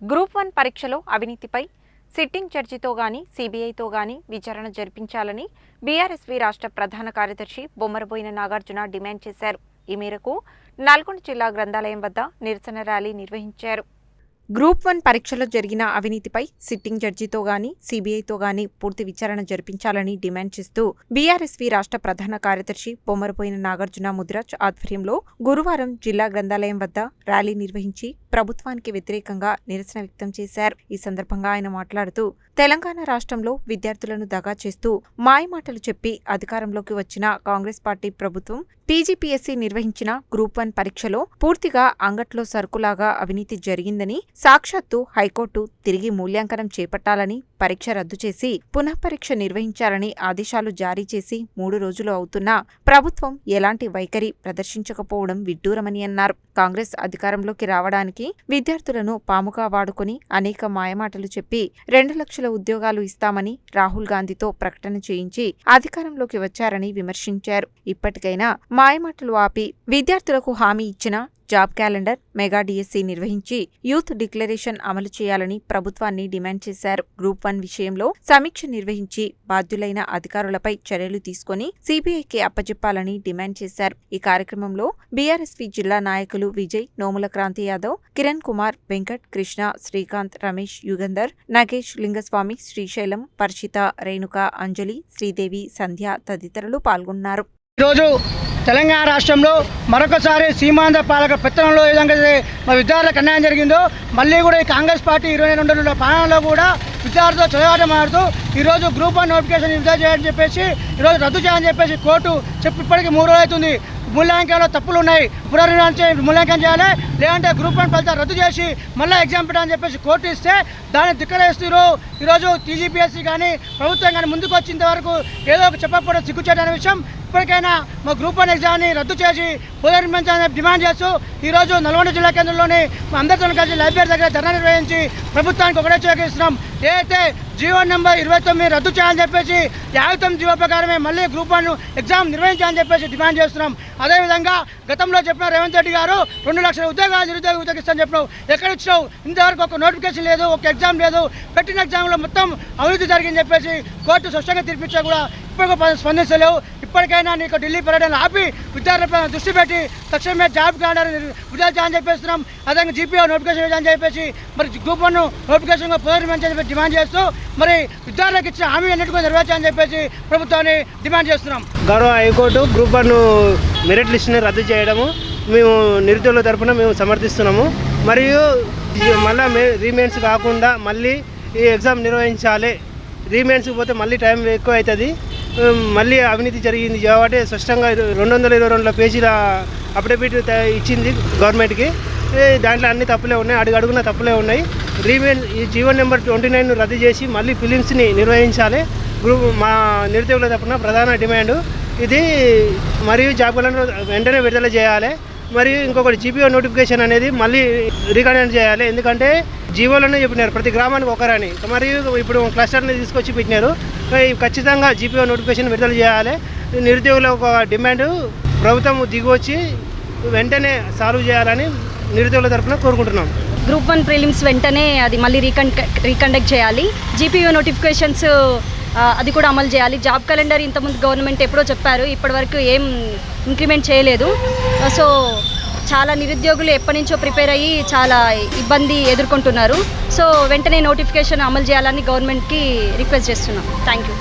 Group one పరీక్షలో అవినీతిపై sitting జడ్జితో గాని సిబిఐతో గాని విచారణ జరిపించాలని బీఆర్ఎస్వి రాష్ట్ర ప్రధాన కార్యదర్శి బొమ్మరబోయిన నాగార్జున డిమాండ్ చేశారు. ఈ మేరకు నల్గొండ జిల్లా గ్రంథాలయం వద్ద నిరసన ర్యాలీ నిర్వహించారు. గ్రూప్ వన్ పరీక్షలో జరిగిన అవినీతిపై సిట్టింగ్ జడ్జితో గాని సిబిఐతో గాని పూర్తి విచారణ జరిపించాలని డిమాండ్ చేస్తూ బీఆర్ఎస్వి రాష్ట్ర ప్రధాన కార్యదర్శి బొమ్మరపోయిన నాగార్జున ముద్రాజ్ ఆధ్వర్యంలో గురువారం జిల్లా గ్రంథాలయం వద్ద ర్యాలీ నిర్వహించి ప్రభుత్వానికి వ్యతిరేకంగా నిరసన వ్యక్తం చేశారు. ఈ సందర్భంగా ఆయన మాట్లాడుతూ తెలంగాణ రాష్ట్రంలో విద్యార్థులను దగా చేస్తూ మాయమాటలు చెప్పి అధికారంలోకి వచ్చిన కాంగ్రెస్ పార్టీ ప్రభుత్వం టీజీపీఎస్సీ నిర్వహించిన గ్రూప్ వన్ పరీక్షలో పూర్తిగా అంగట్లో సరుకులాగా అవినీతి జరిగిందని సాక్షాత్తు హైకోర్టు తిరిగి మూల్యాంకనం చేపట్టాలని పరీక్ష రద్దు చేసి పునఃపరీక్ష నిర్వహించాలని ఆదేశాలు జారీ చేసి మూడు రోజులు అవుతున్నా ప్రభుత్వం ఎలాంటి వైఖరి ప్రదర్శించకపోవడం విడ్డూరమని అన్నారు. కాంగ్రెస్ అధికారంలోకి రావడానికి విద్యార్థులను పాముగా వాడుకుని అనేక మాయమాటలు చెప్పి రెండు లక్షల ఉద్యోగాలు ఇస్తామని రాహుల్ గాంధీతో ప్రకటన చేయించి అధికారంలోకి వచ్చారని విమర్శించారు. ఇప్పటికైనా మాయమాటలు ఆపి విద్యార్థులకు హామీ ఇచ్చిన జాబ్ క్యాలెండర్ మెగా డిఎస్సీ నిర్వహించి యూత్ డిక్లరేషన్ అమలు చేయాలని ప్రభుత్వాన్ని డిమాండ్ చేశారు. గ్రూప్ వన్ విషయంలో సమీక్ష నిర్వహించి బాధ్యులైన అధికారులపై చర్యలు తీసుకుని సిబిఐకి అప్పచెప్పాలని డిమాండ్ చేశారు. ఈ కార్యక్రమంలో బీఆర్ఎస్వి జిల్లా నాయకులు విజయ్ నోముల క్రాంతి యాదవ్ కిరణ్ కుమార్ వెంకట్ కృష్ణ శ్రీకాంత్ రమేష్ యుగంధర్ నగేష్ లింగస్వామి శ్రీశైలం పర్షిత రేణుక అంజలి శ్రీదేవి సంధ్య తదితరులు పాల్గొన్నారు. ఈరోజు తెలంగాణ రాష్ట్రంలో మరొకసారి సీమాంధ్ర పాలక పెత్తనంలో ఏ విధంగా మా విద్యార్థులకు అన్యాయం జరిగిందో మళ్ళీ కూడా ఈ కాంగ్రెస్ పార్టీ ఇరవై రెండు పాలనలో కూడా విద్యార్థులు చదవడం మారుతూ ఈరోజు గ్రూప్ వన్ నోటిఫికేషన్ విడుదల చేయాలని చెప్పేసి ఈరోజు రద్దు చేయాలని చెప్పేసి కోర్టు చెప్పి ఇప్పటికీ మూడు రోజులు అవుతుంది. మూల్యాంకంలో తప్పులు ఉన్నాయి. పునర్నిర్మాణం మూల్యాంకనం చేయాలి. లేదంటే గ్రూప్ వన్ ఫలితాలు రద్దు చేసి మళ్ళీ ఎగ్జామ్ పెట్టాలని చెప్పేసి కోర్టు ఇస్తే దాన్ని ధిక్కరేస్తూ ఈరోజు టీజీపీఎస్సీ కానీ ప్రభుత్వం కానీ ముందుకు వచ్చేంత వరకు ఏదో ఒక చెప్పకపోవడం సిగ్గుచేటనే విషయం. ఇప్పటికైనా మా గ్రూప్ వన్ ఎగ్జామ్ని రద్దు చేసి పునర్నిర్మించాలని డిమాండ్ చేస్తూ ఈరోజు నల్గొండ జిల్లా కేంద్రంలోని మా అందరితో కలిసి లైబ్రరీ దగ్గర ధర్నా నిర్వహించి ప్రభుత్వానికి ఒకటే చేకిస్తున్నాం ఏదైతే జీవో నెంబర్ ఇరవై తొమ్మిది రద్దు చేయాలని చెప్పేసి యాభై జీవో ప్రకారమే మళ్ళీ గ్రూప్ వన్ ఎగ్జామ్ నిర్వహించాలని చెప్పేసి డిమాండ్ చేస్తున్నాం. అదేవిధంగా గతంలో చెప్పిన రేవంత్ రెడ్డి గారు రెండు లక్షల ఉద్యోగాలు నిరుద్యోగ ఉద్యోగిస్తాను చెప్పినావు. ఎక్కడ ఇచ్చినావు? ఇంతవరకు ఒక నోటిఫికేషన్ లేదు ఒక ఎగ్జామ్ లేదు. పెట్టిన ఎగ్జామ్లో మొత్తం అభివృద్ధి జరిగిందని చెప్పేసి కోర్టు స్పష్టంగా తీర్పిచ్చా కూడా ఇప్పటికీ స్పందించలేవు. ఇప్పటికైనా నీకు ఢిల్లీ పర్యటన ఆపి విద్యార్థులపై దృష్టి పెట్టి తక్షణమే జాబ్ క్యాలెండర్ విద్యార్థి అని చెప్పేస్తున్నాం. అదేవిధంగా జీపీఓ నోటిఫికేషన్ అని చెప్పేసి మరి గ్రూప్ వన్ నోటిఫికేషన్ పునర్నిర్మించని చెప్పి డిమాండ్ చేస్తూ మరి విద్యార్థులకు ఇచ్చిన హామీ అన్నిటికీ నెరవేర్చాలని చెప్పేసి ప్రభుత్వాన్ని డిమాండ్ చేస్తున్నాం. గౌరవ high court group one merit లిస్ట్ని రద్దు చేయడము మేము నిరుద్యోగుల తరఫున మేము సమర్థిస్తున్నాము. మరియు మళ్ళీ మళ్ళా కాకుండా మళ్ళీ ఈ ఎగ్జామ్ నిర్వహించాలి. రీమెంట్స్కి పోతే మళ్ళీ టైం ఎక్కువ అవుతుంది. మళ్ళీ అవినీతి జరిగింది. కాబట్టి స్పష్టంగా రెండు వందల ఇరవై రెండు పేజీల అఫిడవిట్ ఇచ్చింది గవర్నమెంట్కి. దాంట్లో అన్ని తప్పులే ఉన్నాయి. అడుగు అడుగున తప్పులే ఉన్నాయి. రీమేల్ ఈ జీవన్ నెంబర్ ట్వంటీ నైన్ రద్దు చేసి మళ్ళీ ఫిలిమ్స్ని నిర్వహించాలి. గ్రూప్ మా నిరుద్యోగుల తరపున ప్రధాన డిమాండ్. ఇది మరియు జాబులను వెంటనే విడుదల చేయాలి. మరియు ఇంకొకటి జీపీఓ నోటిఫికేషన్ అనేది మళ్ళీ రికమెండ్ చేయాలి. ఎందుకంటే జీవోలోనే చెప్పినారు. ప్రతి గ్రామానికి ఒకరని. మరియు ఇప్పుడు క్లస్టర్ని తీసుకొచ్చి పెట్టినారు. ఖచ్చితంగా జీపీఓ నోటిఫికేషన్ విడుదల చేయాలి. నిరుద్యోగుల ఒక డిమాండ్ ప్రభుత్వం దిగువచ్చి వెంటనే సాల్వ్ చేయాలని నిరుద్యోగుల తరఫున కోరుకుంటున్నాం. గ్రూప్ వన్ ప్రిలిమ్స్ వెంటనే అది మళ్ళీ రీకన్ రీకండక్ట్ చేయాలి. జీపీఓ నోటిఫికేషన్స్ అది కూడా అమలు చేయాలి. జాబ్ క్యాలెండర్ ఇంతకుముందు గవర్నమెంట్ ఎప్పుడో చెప్పారు. ఇప్పటివరకు ఏం ఇంక్రిమెంట్ చేయలేదు. సో చాలా నిరుద్యోగులు ఎప్పటి నుంచో ప్రిపేర్ అయ్యి చాలా ఇబ్బంది ఎదుర్కొంటున్నారు. సో వెంటనే నోటిఫికేషన్ అమలు చేయాలని గవర్నమెంట్కి రిక్వెస్ట్ చేస్తున్నాం. Thank you.